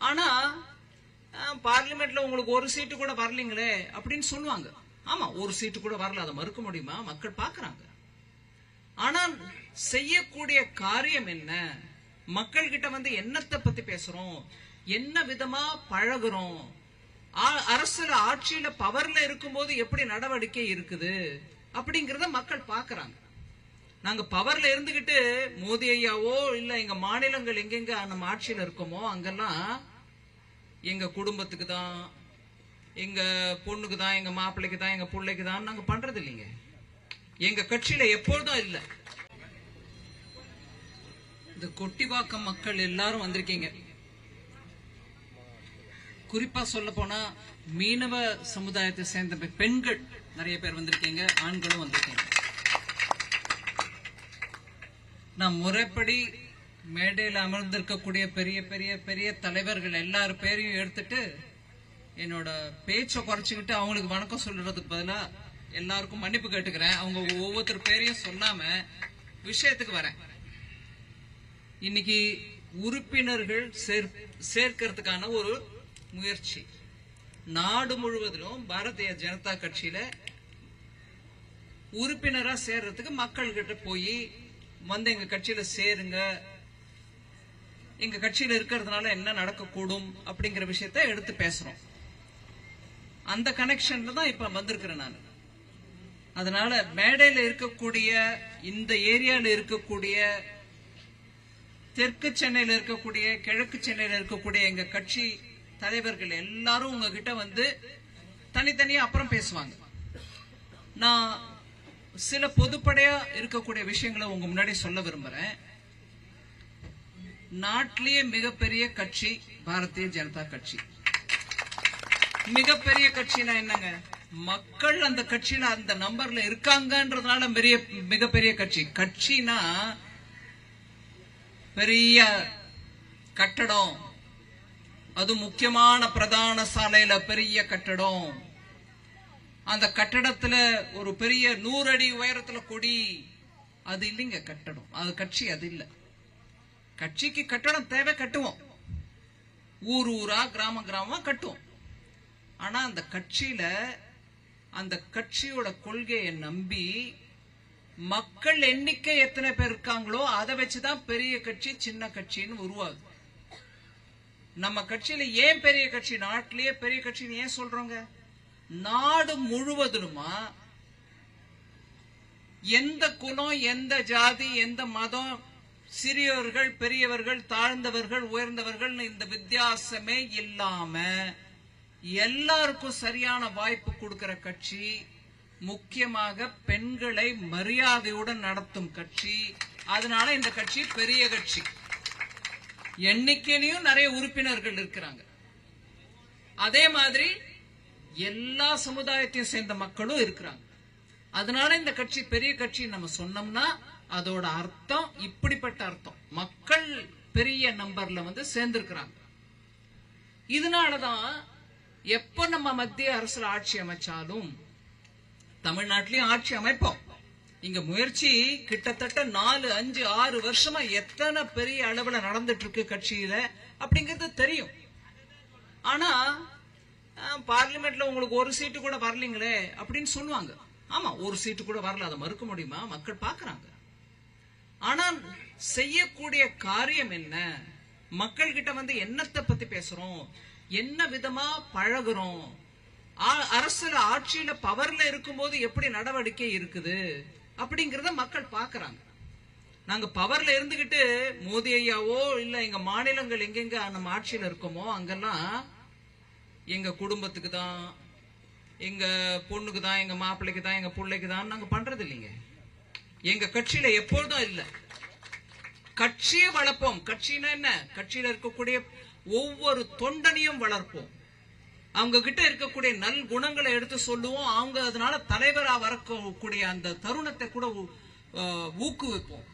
ஆனா பார்லிமெண்ட்ல உங்களுக்கு ஒரு சீட்டு கூட வரலீங்களே அப்படின்னு சொல்லுவாங்க. ஆமா ஒரு சீட்டு கூட வரல அதை மறுக்க முடியுமா? மக்கள் பாக்குறாங்க ஆனால் செய்யக்கூடிய காரியம் என்ன? மக்கள் கிட்ட வந்து என்னத்தை பத்தி பேசுறோம்? என்ன விதமா பழகுறோம்? அரசுல ஆட்சியில பவர்ல இருக்கும்போது எப்படி நடவடிக்கை இருக்குது? அப்படிங்கறத மக்கள் பாக்குறாங்க நாங்க பவர்ல இருந்துகிட்டு மோடி ஐயாவோ இல்ல எங்க மாநிலங்கள் எங்கெங்க நம்ம ஆட்சியில இருக்கோமோ அங்கெல்லாம் எங்க குடும்பத்துக்கு தான் எங்க பொண்ணுக்கு தான் எங்க மாப்பிள்ளைக்கு தான் எங்க பிள்ளைக்கு தான் நாங்க பண்றது இல்லைங்க. எங்க கட்சியில எப்பொழுதும் இல்ல. இந்த கொட்டிவாக்கம் மக்கள் எல்லாரும் வந்திருக்கீங்க. குறிப்பா சொல்ல போனா மீனவ சமுதாயத்தை சேர்ந்த பெ- பெண்கள் நிறைய பேர் வந்திருக்கீங்க ஆண்களும் வந்திருக்கீங்க. நான் முறைப்படி மேடையில் அமர்ந்திருக்கக்கூடிய பெரிய பெரிய பெரிய தலைவர்கள் எல்லார் பேரையும் எடுத்துட்டு என்னோட பேச்சை குறைச்சிக்கிட்டு அவங்களுக்கு வணக்கம் சொல்றதுக்கு பதிலாக எல்லாருக்கும் மன்னிப்பு கேட்டுக்கிறேன். அவங்க ஒவ்வொருத்தர் பேரையும் சொல்லாம விஷயத்துக்கு வரேன். இன்னைக்கு உறுப்பினர்கள் சேர் சேர்க்கிறதுக்கான ஒரு முயற்சி. நாடு முழுவதிலும் பாரதிய ஜனதா கட்சியில உறுப்பினரா சேர்றதுக்கு மக்கள்கிட்ட போய் வந்து எங்க கட்சியில சேருங்க. எங்க கட்சியில இருக்கிறதுனால என்ன நடக்கக்கூடும் அப்படிங்கிற விஷயத்த எடுத்து பேசுறோம். அந்த கனெக்ஷன்ல தான் இப்ப வந்திருக்கிறேன் நான். அதனால மேடையில இருக்கக்கூடிய இந்த ஏரியால இருக்கக்கூடிய தெற்கு சென்னையில இருக்கக்கூடிய கிழக்கு சென்னையில இருக்கக்கூடிய எங்க கட்சி தலைவர்கள் எல்லாரும் உங்ககிட்ட வந்து தனித்தனியா அப்புறம் பேசுவாங்க. நான் சில பொதுப்படையா இருக்கக்கூடிய விஷயங்களை உங்க முன்னாடி சொல்ல விரும்புறேன். நாட்டிலேயே மிகப்பெரிய கட்சி பாரதிய ஜனதா கட்சி. மிகப்பெரிய கட்சினா என்னங்க? மக்கள் அந்த கட்சியில அந்த நம்பர்ல இருக்காங்கன்றதுனால பெரிய மிகப்பெரிய கட்சி. கட்சினா பெரிய கட்டடம். அது முக்கியமான பிரதான சாலையில பெரிய கட்டடம். அந்த கட்டடத்துல ஒரு பெரிய நூறு அடி உயரத்துல கொடி. அது இல்லைங்க கட்டடம். அது கட்சி அது இல்ல. கட்சிக்கு கட்டடம் தேவை கட்டுவோம். ஊர் ஊரா கிராம கிராமமா கட்டுவோம். ஆனா அந்த கட்சியில அந்த கட்சியோட கொள்கையை நம்பி மக்கள் எண்ணிக்கை எத்தனை பேர் இருக்காங்களோ அதை வச்சுதான் பெரிய கட்சி சின்ன கட்சின்னு உருவாகுது. நம்ம கட்சியில ஏன் பெரிய கட்சி? நாட்டிலேயே பெரிய கட்சின்னு ஏன் சொல்றோங்க? நாடு முழுவதிலுமா எந்த குலம் எந்த ஜாதி எந்த மதம் சிறியவர்கள் பெரியவர்கள் தாழ்ந்தவர்கள் உயர்ந்தவர்கள் இந்த வித்தியாசமே இல்லாம எல்லாருக்கும் சரியான வாய்ப்பு கொடுக்கிற கட்சி முக்கியமாக பெண்களை மரியாதையுடன் நடத்தும் கட்சி. அதனால இந்த கட்சி பெரிய கட்சி. எண்ணிக்கையிலையும் நிறைய உறுப்பினர்கள் இருக்கிறாங்க. அதே மாதிரி எல்லா சமுதாயத்தையும் சேர்ந்த மக்களும் இருக்கிறாங்க. அதனால இந்த கட்சி பெரிய கட்சி நம்ம சொன்னோம்னா அதோட அர்த்தம் இப்படிப்பட்ட அர்த்தம். மக்கள் பெரிய நம்பர்ல வந்து சேர்ந்திருக்கிறாங்க. இதனாலதான் எப்ப நம்ம மத்திய அரசுல ஆட்சி அமைச்சாலும் தமிழ்நாட்டிலையும் ஆட்சி அமைப்போம். இங்க முயற்சி கிட்டத்தட்ட நாலு அஞ்சு ஆறு வருஷமா எத்தனை பெரிய அளவுல நடந்துட்டு இருக்கு கட்சியில அப்படிங்கிறது தெரியும். ஆனா பார்லிமெண்ட்ல உங்களுக்கு ஒரு சீட்டு கூட வரலீங்களே அப்படின்னு சொல்லுவாங்க. ஆமா ஒரு சீட்டு கூட வரல அதை மறுக்க முடியுமா? மக்கள் பாக்குறாங்க ஆனால் செய்யக்கூடிய காரியம் என்ன? மக்கள் கிட்ட வந்து என்னத்தை பத்தி பேசுறோம்? என்ன விதமா பழகுறோம்? அரசுல ஆட்சியில பவர்ல இருக்கும்போது எப்படி நடவடிக்கை இருக்குது? அப்படிங்கறத மக்கள் பாக்குறாங்க நாங்க பவர்ல இருந்துகிட்டு மோதி ஐயாவோ இல்ல எங்க மாநிலங்கள் எங்கெங்க நம்ம ஆட்சியில இருக்கோமோ அங்கெல்லாம் எங்க குடும்பத்துக்கு தான் எங்க பொண்ணுக்கு தான் எங்க மாப்பிள்ளைக்கு தான் எங்க பிள்ளைக்கு தான் நாங்க பண்றது இல்லைங்க. எங்க கட்சியில எப்பொழுதும் இல்ல. கட்சியை வளர்ப்போம். கட்சினா என்ன? கட்சியில இருக்கக்கூடிய ஒவ்வொரு தொண்டனையும் வளர்ப்போம். அவங்க கிட்ட இருக்கக்கூடிய நல் குணங்களை எடுத்து சொல்லுவோம். அவங்க அதனால தலைவரா வரக்கூடிய அந்த தருணத்தை கூட ஊக்குவிப்போம்.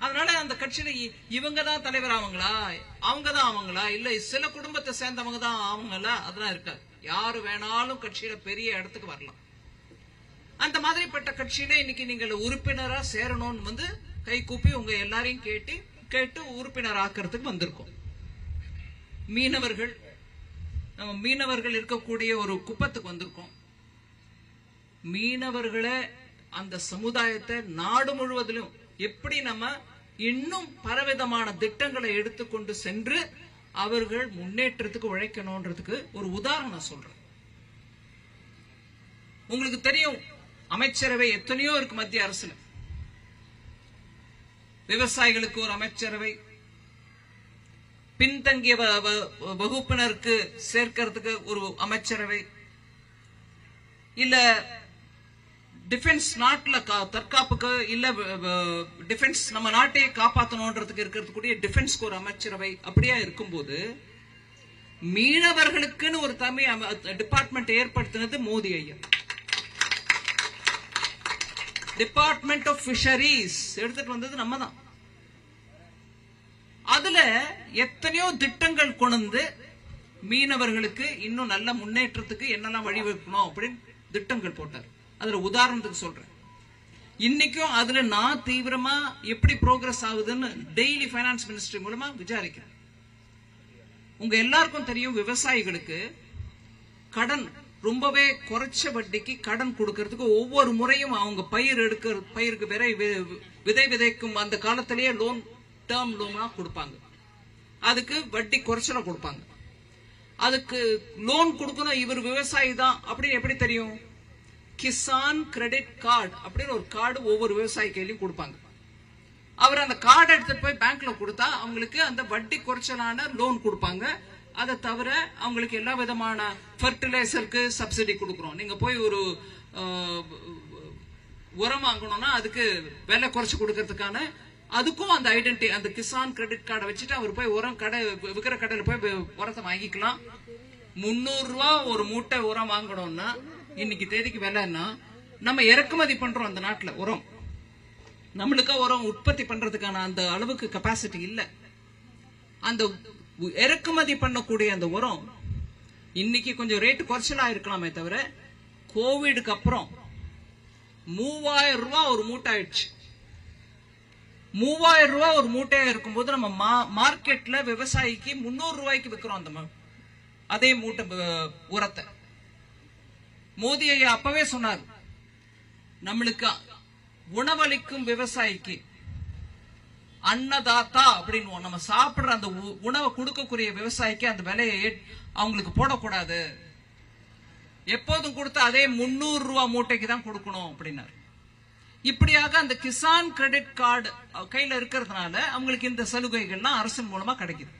அதனால அந்த கட்சியில இ- இவங்க தான் தலைவர் ஆவங்களா? அவங்க தான் ஆவங்களா? இல்ல சில குடும்பத்தை சேர்ந்தவங்க தான் ஆவங்களா? அதெல்லாம் இருக்காது. யாரு வேணாலும் கட்சியில பெரிய இடத்துக்கு வரலாம். அந்த மாதிரிப்பட்ட கட்சியில இன்னைக்கு நீங்கள் உறுப்பினரா சேரணும்னு வந்து கை கூப்பி உங்க எல்லாரையும் கேட்டு கேட்டு உறுப்பினர் ஆக்கிறதுக்கு வந்திருக்கோம். மீனவர்கள் நம்ம மீனவர்கள் இருக்கக்கூடிய ஒரு குப்பத்துக்கு வந்திருக்கோம். மீனவர்களை அந்த சமுதாயத்தை நாடு முழுவதிலும் எப்படி நம்ம இன்னும் பலவிதமான திட்டங்களை எடுத்துக்கொண்டு சென்று அவர்கள் முன்னேற்றத்துக்கு உழைக்கணும்ன்றதுக்கு ஒரு உதாரணம் சொல்றேன். உங்களுக்கு தெரியும் அமைச்சரவை எத்தனையோ இருக்கு மத்திய அரசுல. விவசாயிகளுக்கு ஒரு அமைச்சரவை பின்தங்கிய வகுப்பினருக்கு சேர்க்கறதுக்கு ஒரு அமைச்சரவை இல்ல டிஃபென்ஸ் நாட்டில் கா- தற்காப்புக்கு இல்ல டிஃபென்ஸ் நம்ம நாட்டையே காப்பாற்றணுன்றதுக்கு இருக்கிறதுக்கூடிய டிஃபென்ஸ்க்கு ஒரு அமைச்சரவை அப்படியா இருக்கும்போது மீனவர்களுக்குன்னு ஒரு தமிழ் டிபார்ட்மெண்ட் ஏற்படுத்தினது மோடி ஐயா டிபார்ட்மெண்ட் ஆஃப் ஃபிஷரிஸ் எடுத்துட்டு வந்தது நம்ம தான் அதுல எத்தனையோ திட்டங்கள் கொண்டு மீனவர்களுக்கு இன்னும் நல்ல முன்னேற்றத்துக்கு என்னெல்லாம் வழிவகுக்கணும் அப்படின்னு திட்டங்கள் போட்டார். அதுல உதாரணத்துக்கு சொல்றேன். இன்னைக்கும் அதுல நான் தீவிரமா எப்படி ப்ரோக்ரஸ் ஆகுதுன்னு டெய்லி ஃபைனான்ஸ் மினிஸ்ட்ரி மூலமா விசாரிக்கிறேன். உங்க எல்லாருக்கும் தெரியும் விவசாயிகளுக்கு கடன் ரொம்பவே குறைச்ச வட்டிக்கு கடன் கொடுக்கறதுக்கு ஒவ்வொரு முறையும் அவங்க பயிர் எடுக்கிற பயிருக்கு விரை வி- விதை விதைக்கும் அந்த காலத்திலேயே லோன் டேர்ம் லோனா கொடுப்பாங்க. அதுக்கு வட்டி குறைச்சல கொடுப்பாங்க. அதுக்கு லோன் கொடுக்கணும் இவர் விவசாயி தான் அப்படின்னு எப்படி தெரியும்? கிசான் கிரெடிட் கார்டு அப்படின்னு ஒரு கார்டு ஒவ்வொரு விவசாய கையிலையும் கொடுப்பாங்க. அவர் அந்த கார்டு எடுத்துட்டு போய் பேங்க்ல கொடுத்தா அவங்களுக்கு அந்த வட்டி குறைச்சலான லோன் கொடுப்பாங்க. அதை தவிர அவங்களுக்கு எல்லா விதமான ஃபர்டிலைசருக்கு சப்சிடி கொடுக்குறோம். நீங்க போய் ஒரு உரம் வாங்கணும்னா அதுக்கு விலை குறைச்சு கொடுக்கறதுக்கான அதுக்கும் அந்த ஐடென்டி அந்த கிசான் கிரெடிட் கார்டை வச்சுட்டு அவர் போய் உரம் கடை விற்கிற கடையில் போய் உரத்தை வாங்கிக்கலாம். முந்நூறு ரூபா ஒரு மூட்டை உரம் வாங்கணும்னா இன்னைக்கு தேதிக்கு விலைன்னா நம்ம இறக்குமதி பண்றோம் அந்த நாட்டில் உரம். நம்மளுக்கா உரம் உற்பத்தி பண்றதுக்கான அந்த அளவுக்கு கெப்பாசிட்டி இல்லை. அந்த இறக்குமதி பண்ணக்கூடிய அந்த உரம் இன்னைக்கு கொஞ்சம் ரேட் குறைச்சலா இருக்கலாமே தவிர கோவிடுக்கு அப்புறம் மூவாயிரம் ரூபா ஒரு மூட்டை ஆயிடுச்சு மூவாயிரம் ரூபா ஒரு மூட்டையா இருக்கும்போது நம்ம மா- மார்க்கெட்ல விவசாயிக்கு முன்னூறு ரூபாய்க்கு விற்கிறோம் அந்த அதே மூட்டை உரத்தை. மோடி ஐயா அப்பவே சொன்னார் நம்மளுக்கு உணவளிக்கும் விவசாயிக்கு அன்னதாத்தா அப்படின்னு நம்ம சாப்பிடுற அந்த உ- உணவை கொடுக்கக்கூடிய விவசாயிக்கு அந்த விலையை அவங்களுக்கு போடக்கூடாது. எப்போதும் கொடுத்த அதே முன்னூறு ரூபா மூட்டைக்கு தான் கொடுக்கணும் அப்படின்னாரு. இப்படியாக அந்த கிசான் கிரெடிட் கார்டு கையில இருக்கிறதுனால அவங்களுக்கு இந்த சலுகைகள்லாம் அரசின் மூலமா கிடைக்குது.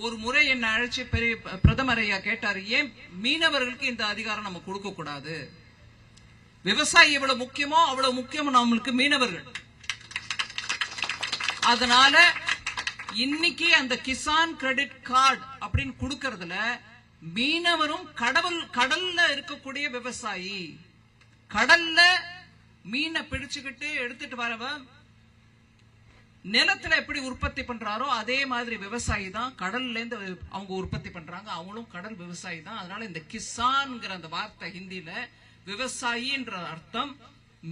ஒரு முறை என்ன அழைச்சி பெரிய பிரதமர் ஐயா கேட்டாரு ஏன் மீனவர்களுக்கு இந்த அதிகாரம் நம்ம கொடுக்க கூடாது? விவசாயி எவ்வளவு முக்கியமோ அவ்வளவு முக்கியம் நம்மளுக்கு மீனவர்கள். அதனால இன்னைக்கு அந்த கிசான் கிரெடிட் கார்டு அப்படின்னு கொடுக்கறதுல மீனவரும் கடவுள் கடல்ல இருக்கக்கூடிய விவசாயி கடல்ல மீனை பிடிச்சுக்கிட்டு எடுத்துட்டு வரவன் நிலத்துல எப்படி உற்பத்தி பண்றாரோ அதே மாதிரி விவசாயி தான் கடல்ல இருந்து அவங்க உற்பத்தி பண்றாங்க. அவங்களும் கடல் விவசாயி தான். அதனால இந்த கிசான்ங்கிற அந்த வார்த்தை ஹிந்தியில விவசாயின்ற அர்த்தம்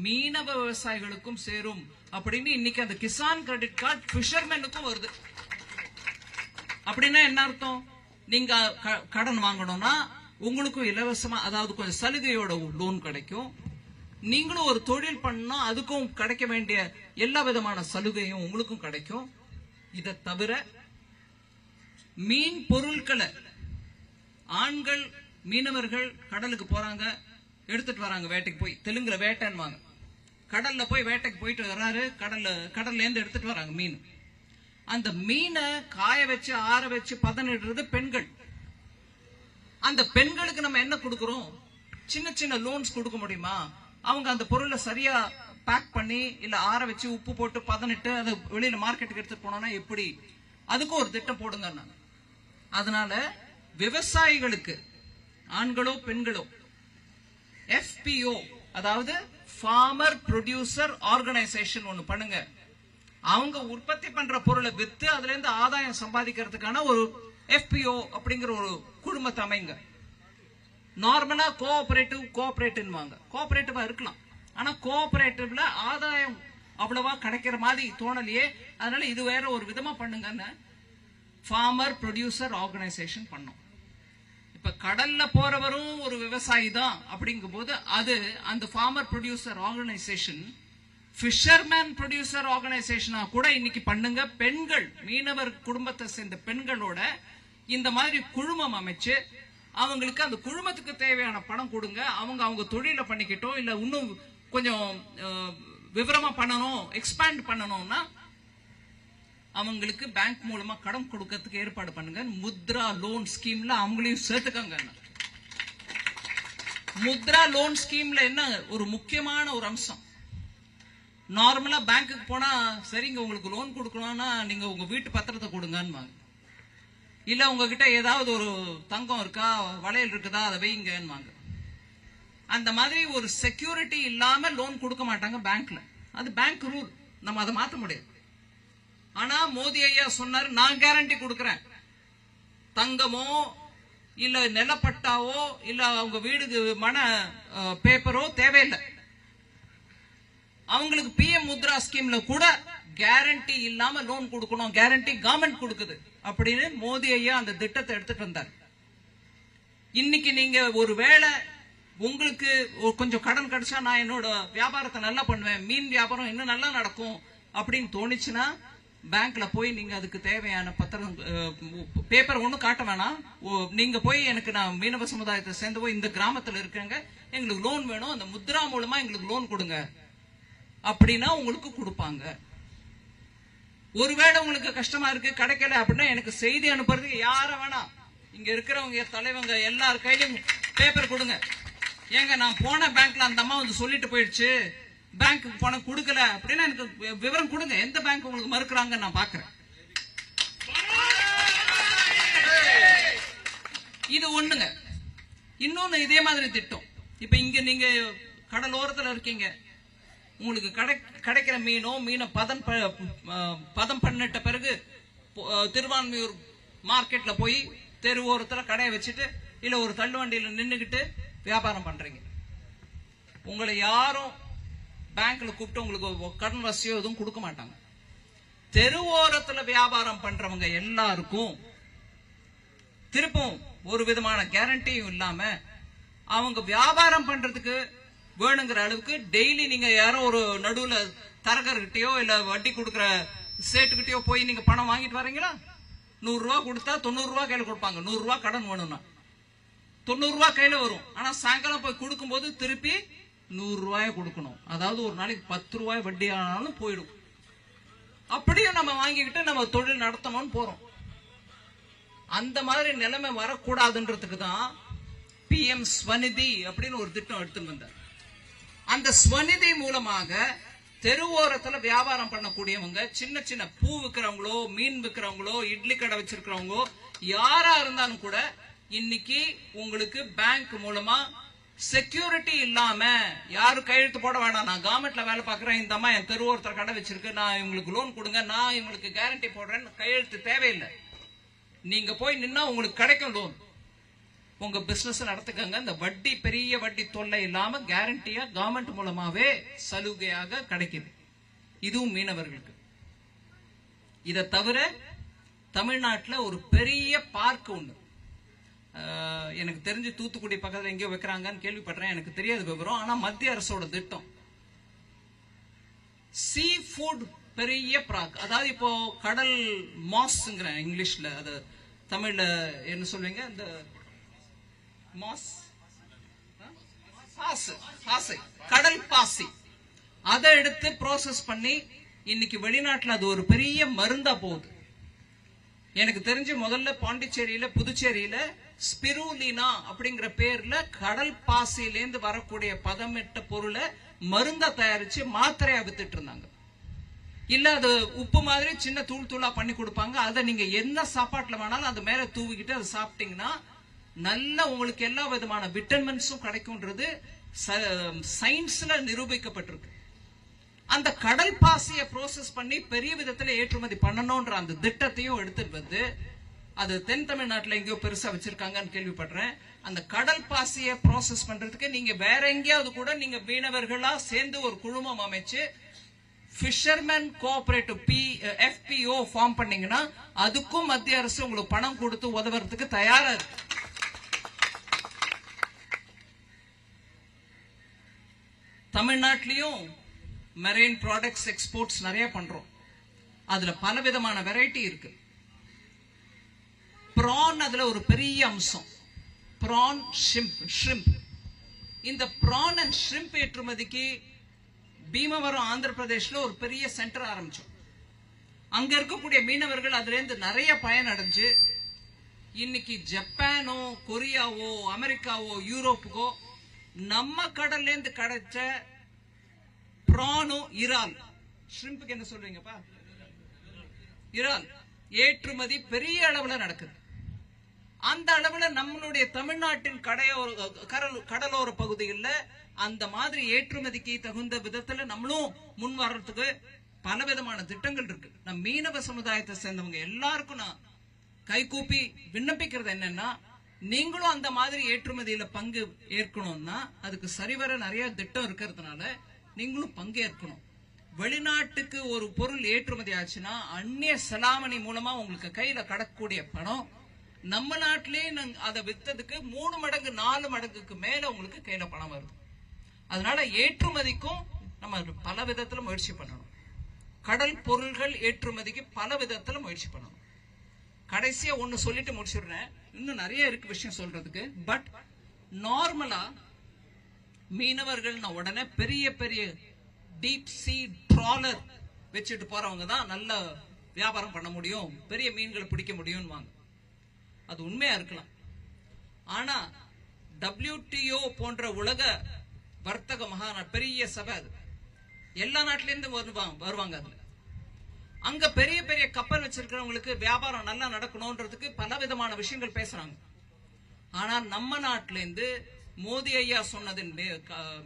மீனவ விவசாயிகளுக்கும் சேரும் அப்படின்னு இன்னைக்கு அந்த கிசான் கிரெடிட் கார்டு பிஷர்மேனுக்கும் வருது. அப்படின்னா என்ன அர்த்தம்? நீங்க க- கடன் வாங்கணும்னா உங்களுக்கும் இலவசமா அதாவது கொஞ்சம் சலுகையோட லோன் கிடைக்கும். நீங்களும் ஒரு தொழில் பண்ணா அதுக்கும் கிடைக்க வேண்டிய எல்லா விதமான சலுகையும் உங்களுக்கும் கிடைக்கும். இதை தவிர மீன் பொருட்களை ஆண்கள் மீனவர்கள் கடலுக்கு போறாங்க எடுத்துட்டு வராங்க வேட்டைக்கு போய். தெலுங்குல வேட்டைன்னுவாங்க. கடல்ல போய் வேட்டைக்கு போயிட்டு வர்றாரு கடல்ல கடல்ல இருந்து எடுத்துட்டு வராங்க மீன். அந்த மீனை காய வச்சு ஆற வச்சு பதனிடுறது பெண்கள். அந்த பெண்களுக்கு நம்ம என்ன கொடுக்கறோம்? சின்ன சின்ன லோன்ஸ் கொடுக்க முடியுமா? அவங்க அந்த பொருளை சரியா பேக் பண்ணி இல்ல ஆற வச்சு உப்பு போட்டு பதனிட்டு அதை வெளியில மார்க்கெட்டுக்கு எடுத்துட்டு போனோம்னா எப்படி? அதுக்கும் ஒரு திட்டம் போடுங்க நான். அதனால விவசாயிகளுக்கு ஆண்களோ பெண்களோ எஃபிஓ அதாவது ஃபார்மர் ப்ரொடியூசர் ஆர்கனைசேஷன் ஒன்னு பண்ணுங்க. அவங்க உற்பத்தி பண்ற பொருளை வித்து அதுல இருந்து ஆதாயம் சம்பாதிக்கிறதுக்கான ஒரு எஃபிஓ அப்படிங்கிற ஒரு குழுமத்தை அமைங்க. நார்மலா கோஆபரேட்டிவ் கோஆபரேட்டிவ்வாங்க கோஆபரேட்டிவா இருக்கலாம். ஆனா கோஆபரேட்டிவ்ல ஆதாயம் அவ்வளவா கிடைக்கிற மாதிரி தோணலையே. அதனால இது வேற ஒரு விதமா பண்ணுங்கன்னு ஃபார்மர் ப்ரொடியூசர் ஆர்கனைசேஷன் பண்ணோம். இப்ப கடல்ல போறவரும் ஒரு விவசாயி தான் அப்படிங்கும் போது அது அந்த farmer producer organisation fisherman producer ஆர்கனைசேஷனா கூட இன்னைக்கு பண்ணுங்க. பெண்கள் மீனவர் குடும்பத்தை சேர்ந்த பெண்களோட இந்த மாதிரி குழுமம் அமைச்சு அவங்களுக்கு அந்த குழுமத்துக்கு தேவையான பணம் கொடுங்க. அவங்க அவங்க தொழிலை பண்ணிக்கிட்டோம். இல்ல இன்னும் கொஞ்சம் விவரமா பண்ணணும் எக்ஸ்பேண்ட் பண்ணணும்னா அவங்களுக்கு பேங்க் மூலமா கடன் கொடுக்கறதுக்கு ஏற்பாடு பண்ணுங்க. முத்ரா லோன் ஸ்கீம்ல அவங்களையும் சேர்த்துக்கங்க முத்ரா லோன் ஸ்கீம்ல என்ன? ஒரு முக்கியமான ஒரு அம்சம். நார்மலா பேங்க்குக்கு போனா சரிங்க உங்களுக்கு லோன் கொடுக்கணும்னா நீங்க உங்க வீட்டு பத்திரத்தை கொடுங்கன்னு இல்ல உங்ககிட்ட ஏதாவது ஒரு தங்கம் இருக்கா? வளையல் இருக்குதா? அதை வைங்கன்னுவாங்க அந்த மாதிரி ஒரு செக்யூரிட்டி இல்லாம லோன் கொடுக்க மாட்டாங்க பேங்க்ல அது பேங்க் ரூல் நம்ம அதை மாற்ற முடியாது. ஆனா மோடி ஐயா சொன்னாரு நான் கேரண்டி கொடுக்கறேன். தங்கமோ இல்ல நிலப்பட்டாவோ இல்ல அவங்க வீடுக்கு மன பேப்பரோ தேவையில்லை. அவங்களுக்கு பிஎம் முத்ரா ஸ்கீம்ல கூட கேரண்டி இல்லாம லோன் கொடுக்கணும். கேரண்டி கவர்மெண்ட் கொடுக்குது. அப்படின்னு மோடி ஐயா அந்த திட்டத்தை எடுத்துட்டு வந்தார். இன்னைக்கு நீங்க ஒரு வேளை உங்களுக்கு கொஞ்சம் கடன் கிடைச்சா நான் என்னோட வியாபாரத்தை நல்லா பண்ணுவேன் மீன் வியாபாரம் இன்னும் நல்லா நடக்கும் அப்படின்னு தோணுச்சுன்னா பேங்க்ல போய் நீங்க அதுக்கு தேவையான பத்திரம் பேப்பர் ஒன்றும் காட்ட வேணாம். ஓ, நீங்க போய் எனக்கு நான் மீனவ சமுதாயத்தை சேர்ந்து போய் இந்த கிராமத்துல இருக்கேங்க எங்களுக்கு லோன் வேணும் அந்த முத்ரா மூலமா எங்களுக்கு லோன் கொடுங்க அப்படின்னா உங்களுக்கு கொடுப்பாங்க. ஒருவேளை உங்களுக்கு கஷ்டமா இருக்கு கிடைக்கல அப்படின்னா எனக்கு செய்தி அனுப்புறதுக்கு யார வேணாம். இங்க இருக்கிறவங்க தலைவங்க எல்லார் கையிலும் பேப்பர் கொடுங்க. ஏங்க நான் போன பேங்க்ல அந்த அம்மா வந்து சொல்லிட்டு போயிடுச்சு. பேங்க்குக்கு பணம் கொடுக்கல அப்படின்னா எனக்கு விவரம் கொடுங்க. எந்த பேங்க் உங்களுக்கு மறுக்கிறாங்க நான் பாக்குறேன் இது ஒண்ணுங்க. இன்னொன்னு இதே மாதிரி திட்டம். இப்ப இங்க நீங்க கடலோரத்துல இருக்கீங்க. உங்களுக்கு கடை கிடைக்கிற மீனோ மீனை பதம் ப- பதம் பண்ணிட்ட பிறகு திருவான்மையூர் மார்க்கெட்டில் மார்க்கெட்ல போய் தெரு ஓரத்தில் கடையை வச்சுட்டு இல்ல ஒரு தள்ளுவண்டியில் நின்றுக்கிட்டு வியாபாரம் பண்றீங்க. உங்களை யாரும் பேங்க்ல கூப்பிட்டு உங்களுக்கு கடன் வசதியோ எதுவும் கொடுக்க மாட்டாங்க. தெரு ஓரத்தில் வியாபாரம் பண்றவங்க எல்லாருக்கும் திருப்பும் ஒரு விதமான கேரண்டியும் இல்லாம அவங்க வியாபாரம் பண்றதுக்கு வேணுங்கிற அளவுக்கு டெய்லி நீங்க யாரோ ஒரு நடுவுல தரகர்கிட்டயோ இல்ல வட்டி கொடுக்கற சேட்டுக்கிட்டயோ போய் நீங்க பணம் வாங்கிட்டு வரீங்களா நூறு ரூபா கொடுத்தா தொண்ணூறு ரூபா கையில கொடுப்பாங்க. நூறு ரூபா கடன் வேணும்னா. தொண்ணூறு ரூபா கையில வரும். ஆனா சாயங்காலம் போய் கொடுக்கும்போது திருப்பி நூறு ரூபாய கொடுக்கணும். அதாவது ஒரு நாளைக்கு பத்து ரூபாய் வட்டி ஆனாலும் போயிடும். அப்படியும் நம்ம வாங்கிக்கிட்டு நம்ம தொழில் நடத்தணும்னு போறோம். அந்த மாதிரி நிலைமை வரக்கூடாதுன்றதுக்கு தான் பிஎம் ஸ்வநிதி அப்படின்னு ஒரு திட்டம் எடுத்துட்டு வந்தார். அந்த ஸ்வநிதி மூலமாக தெருவோரத்துல வியாபாரம் பண்ணக்கூடியவங்க சின்ன சின்ன பூ விற்கிறவங்களோ மீன் விற்கிறவங்களோ இட்லி கடை வச்சிருக்கிறவங்களோ யாரா இருந்தாலும் கூட இன்னைக்கு உங்களுக்கு பேங்க் மூலமா செக்யூரிட்டி இல்லாம யாரும் கையெழுத்து போட வேணாம். நான் கவர்மெண்ட்ல வேலை பாக்குறேன் இந்த அம்மா என் தெருவோரத்துல கடை வச்சிருக்கு நான் இவங்களுக்கு லோன் கொடுங்க நான் இவங்களுக்கு கேரண்டி போடுறேன்னு கையெழுத்து தேவையில்லை. நீங்க போய் நின்னா உங்களுக்கு கிடைக்கும் லோன் உங்க பிசினஸ் நடத்துக்கங்க. இந்த வட்டி பெரிய வட்டி தொல்லை இல்லாம கேரண்டியா கவர்மெண்ட் மூலமாவே சலுகையாக கிடைக்குது. இதுவும் மீனவர்களுக்கு. இதை தவிர தமிழ்நாட்டில் ஒரு பெரிய பார்க் ஒண்ணு எனக்கு தெரிஞ்சு தூத்துக்குடி பக்கத்தில் எங்கேயோ வைக்கிறாங்கன்னு கேள்விப்படுறேன் எனக்கு தெரியாது விவரம். ஆனா மத்திய அரசோட திட்டம். சீ ஃபுட் பெரிய பிராக் அதாவது இப்போ கடல் மாஸ்ங்கிறேன் இங்கிலீஷ்ல அது தமிழ்ல என்ன சொல்லுவீங்க இந்த மாஸ். பாசு கடல் பாசி. அதை எடுத்து ப்ராசஸ் பண்ணி இன்னைக்கு வெளிநாட்டுல அது ஒரு பெரிய மருந்தா போகுது. எனக்கு தெரிஞ்சு முதல்ல பாண்டிச்சேரியில புதுச்சேரியில ஸ்பிருலினா அப்படிங்கிற பேர்ல கடல் பாசிலேருந்து வரக்கூடிய பதமிட்ட பொருளை மருந்தா தயாரிச்சு மாத்திரையா வித்துட்டு இருந்தாங்க. இல்ல அது உப்பு மாதிரி சின்ன தூள் தூளா பண்ணி கொடுப்பாங்க. அதை நீங்க என்ன சாப்பாட்டுல வேணாலும் அது மேல தூவிக்கிட்டு அதை சாப்பிட்டீங்கன்னா நல்ல உங்களுக்கு எல்லா விதமான விட்டமின்ஸும் கிடைக்கும்ன்றது சயின்ஸ்ல நிரூபிக்கப்பட்டிருக்கு. அந்த கடல் பாசியை ப்ரோசஸ் பண்ணி பெரிய விதத்துல ஏற்றுமதி பண்ணணும்ன்ற அந்த திட்டத்தையும் எடுத்துட்டு வந்து அது தென் தமிழ்நாட்டுல எங்கேயோ பெருசா வச்சிருக்காங்கன்னு கேள்விப்படுறேன். அந்த கடல் பாசியை ப்ராசஸ் பண்றதுக்கு நீங்க வேற எங்கேயாவது கூட நீங்க மீனவர்களா சேர்ந்து ஒரு குழுமம் அமைச்சு fisherman cooperative P FPO form பண்ணீங்கன்னா அதுக்கும் மத்திய அரசு உங்களுக்கு பணம் கொடுத்து உதவுறதுக்கு தயாரா இருக்கு. தமிழ்நாட்டிலையும் மெரெயின் ப்ராடக்ட்ஸ் எக்ஸ்போர்ட்ஸ் நிறைய பண்றோம். அதுல பல விதமான வெரைட்டி இருக்கு. ப்ரான் அதுல ஒரு பெரிய அம்சம். ப்ரான் ஷிம்ப் ஷ்ரிம்ப் இந்த ப்ரான் அண்ட் ஷ்ரிம்ப் ஏற்றுமதிக்கு பீமவரம் ஆந்திர பிரதேஷ்ல ஒரு பெரிய சென்டர் ஆரம்பிச்சோம். அங்க இருக்கக்கூடிய மீனவர்கள் அதுல இருந்து நிறைய பயனடைஞ்சு இன்னைக்கு ஜப்பானோ கொரியாவோ அமெரிக்காவோ யூரோப்புக்கோ நம்ம கடல்ல இருந்து கிடைச்ச பிரானோ இறால். ஷ்ரிம்புக்கு என்ன சொல்றீங்கப்பா? இறால். ஏற்றுமதி பெரிய அளவுல நடக்குது. அந்த அளவுல நம்மளுடைய தமிழ்நாட்டின் கடையோர கடல் கடலோர பகுதியில் அந்த மாதிரி ஏற்றுமதிக்கு தகுந்த விதத்துல நம்மளும் முன் வர்றதுக்கு பல விதமான திட்டங்கள் இருக்கு. நம் மீனவ சமுதாயத்தை சேர்ந்தவங்க எல்லாருக்கும் நான் கைகூப்பி விண்ணப்பிக்கிறது என்னன்னா நீங்களும் அந்த மாதிரி ஏற்றுமதியில பங்கு ஏற்கணும்னா அதுக்கு சரிவர நிறைய திட்டம் இருக்கிறதுனால நீங்களும் பங்கேற்கணும். வெளிநாட்டுக்கு ஒரு பொருள் ஏற்றுமதி ஆச்சுன்னா அந்நிய செலாவணி மூலமா உங்களுக்கு கையில கடக்கக்கூடிய பணம் நம்ம நாட்டிலேயே அதை வித்ததுக்கு மூணு மடங்கு நாலு மடங்குக்கு மேல உங்களுக்கு கையில பணம் வருது. அதனால ஏற்றுமதிக்கும் நம்ம பல விதத்துல முயற்சி பண்ணணும். கடல் பொருள்கள் ஏற்றுமதிக்கு பல விதத்துல முயற்சி பண்ணணும். கடைசியா ஒன்னு சொல்லிட்டு முடிச்சிடுறேன். இன்னும் நிறைய இருக்கு விஷயம் சொல்றதுக்கு. பட் நார்மலா மீனவர்கள் உடனே பெரிய பெரிய டீப் சீ ட்ராலர் வச்சுட்டு போறவங்க தான் நல்ல வியாபாரம் பண்ண முடியும் பெரிய மீன்களை பிடிக்க முடியும்ன்பாங்க அது உண்மையா இருக்கலாம். ஆனா டபிள்யூடிஓ போன்ற உலக வர்த்தக மகா பெரிய சபை அது. எல்லா நாட்டிலேருந்து வருவாங்க வருவாங்க அதுல. அங்க பெரிய பெரிய கப்பல் வச்சிருக்கிறவங்களுக்கு வியாபாரம் நல்லா நடக்கணும்ன்றதுக்கு பல விதமான விஷயங்கள் பேசுறாங்க. ஆனால் நம்ம நாட்டில இருந்து மோடி ஐயா சொன்னதின் மே- க-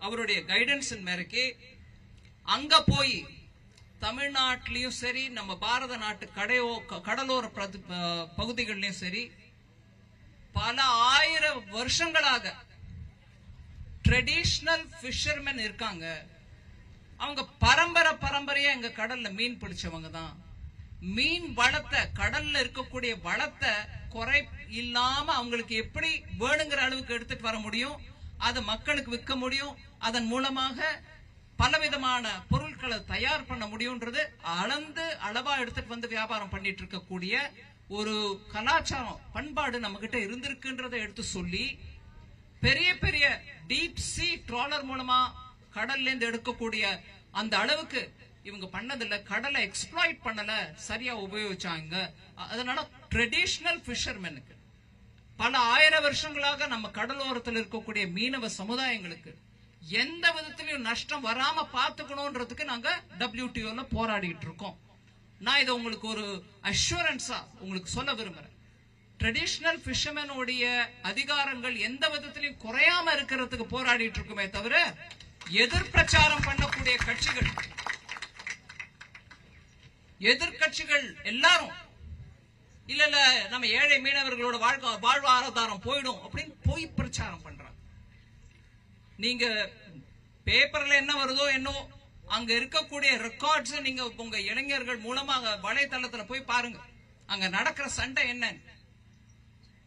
அவருடைய கைடன்ஸின் மேரைக்கு அங்க போய் தமிழ்நாட்டிலையும் சரி நம்ம பாரத நாட்டு கடையோ க- கடலோர பிரது- பகுதிகள்லயும் சரி பல ஆயிரம் வருஷங்களாக ட்ரெடிஷ்னல் ஃபிஷர்மேன் இருக்காங்க. அவங்க பரம்பரை பரம்பரையா எங்க கடல்ல மீன் பிடிச்சவங்க தான். மீன் வளத்தை கடல்ல இருக்கக்கூடிய வளத்தை குறை இல்லாம அவங்களுக்கு எப்படி வேணுங்கிற அளவுக்கு எடுத்துட்டு வர முடியும்? அதை மக்களுக்கு விற்க முடியும்? அதன் மூலமாக பலவிதமான பொருட்களை தயார் பண்ண முடியும்ன்றது அளந்து அளவா எடுத்துட்டு வந்து வியாபாரம் பண்ணிட்டு இருக்கக்கூடிய ஒரு கலாச்சாரம் பண்பாடு நம்ம கிட்ட இருந்திருக்குன்றதை எடுத்து சொல்லி பெரிய பெரிய டீப் சி ட்ராலர் மூலமா கடல்ல இருந்து எடுக்கக்கூடிய அந்த அளவுக்கு இவங்க பண்ணதில்ல கடலை எக்ஸ்ப்ளாய்ட் பண்ணல சரியா உபயோகிச்சாங்க. அதனால ட்ரெடிஷ்னல் ஃபிஷர்மேனுக்கு பல ஆயிரம் வருஷங்களாக நம்ம கடலோரத்தில் இருக்கக்கூடிய மீனவ சமுதாயங்களுக்கு எந்த விதத்திலையும் நஷ்டம் வராம பாத்துக்கணும்ன்றதுக்கு நாங்க டபிள்யூடிஓல போராடிட்டு இருக்கோம். நான் இதை உங்களுக்கு ஒரு அஷூரன்ஸா உங்களுக்கு சொல்ல விரும்புறேன். ட்ரெடிஷ்னல் ஃபிஷர்மேனுடைய அதிகாரங்கள் எந்த விதத்திலையும் குறையாம இருக்கிறதுக்கு போராடிட்டு இருக்குமே தவிர எதிர்பிரச்சாரம் பண்ணக்கூடிய கட்சிகள். எதிர்கட்சிகள் எல்லாரும் இல்ல இல்ல நம்ம ஏழை மீனவர்களோட வாழ்க்கை வாழ்வாதாரம் போயிடும் அப்படின்னு போய் பிரச்சாரம் பண்றாங்க. நீங்க பேப்பர்ல என்ன வருதோ என்னோ அங்க இருக்கக்கூடிய ரெக்கார்ட்ஸ் நீங்க உங்க இளைஞர்கள் மூலமாக வலைத்தளத்துல போய் பாருங்க. அங்க நடக்கிற சண்டை என்னன்னு.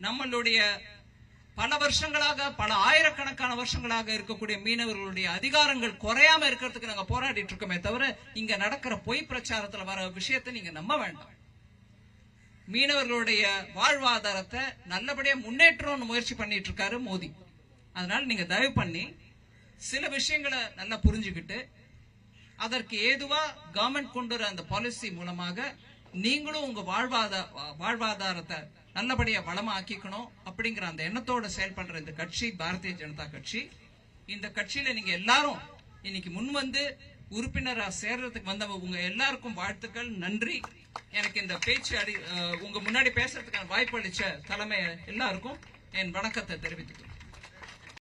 நம்மளுடைய பல வருஷங்களாக பல ஆயிரக்கணக்கான வருஷங்களாக இருக்கக்கூடிய மீனவர்களுடைய அதிகாரங்கள் குறையாம இருக்கிறதுக்கு நாங்க போராடிட்டு இருக்கோமே தவிர இங்க நடக்கிற பொய் பிரச்சாரத்துல வர விஷயத்தை நீங்க நம்ப வேண்டாம். மீனவர்களுடைய வாழ்வாதாரத்தை நல்லபடியா முன்னேற்றம்னு முயற்சி பண்ணிட்டு இருக்காரு மோடி. அதனால நீங்க தயவு பண்ணி சில விஷயங்களை நல்லா புரிஞ்சுக்கிட்டு அதற்கு ஏதுவா கவர்மெண்ட் கொண்டு வர அந்த பாலிசி மூலமாக நீங்களும் உங்க வாழ்வாதார வாழ்வாதாரத்தை நல்லபடியா பலமாக்கிக்கணும் அப்படிங்கிற அந்த எண்ணத்தோட செயல்படுற இந்த கட்சி பாரதிய ஜனதா கட்சி. இந்த கட்சியில நீங்க எல்லாரும் இன்னைக்கு முன் வந்து உறுப்பினரா சேர்றதுக்கு வந்தவங்க உங்க எல்லாருக்கும் வாழ்த்துக்கள் நன்றி. எனக்கு இந்த பேச்சு அடி உங்க முன்னாடி பேசுறதுக்கான வாய்ப்பு அளிச்ச தலைமை எல்லாருக்கும் என் வணக்கத்தை தெரிவித்துக்கிறேன்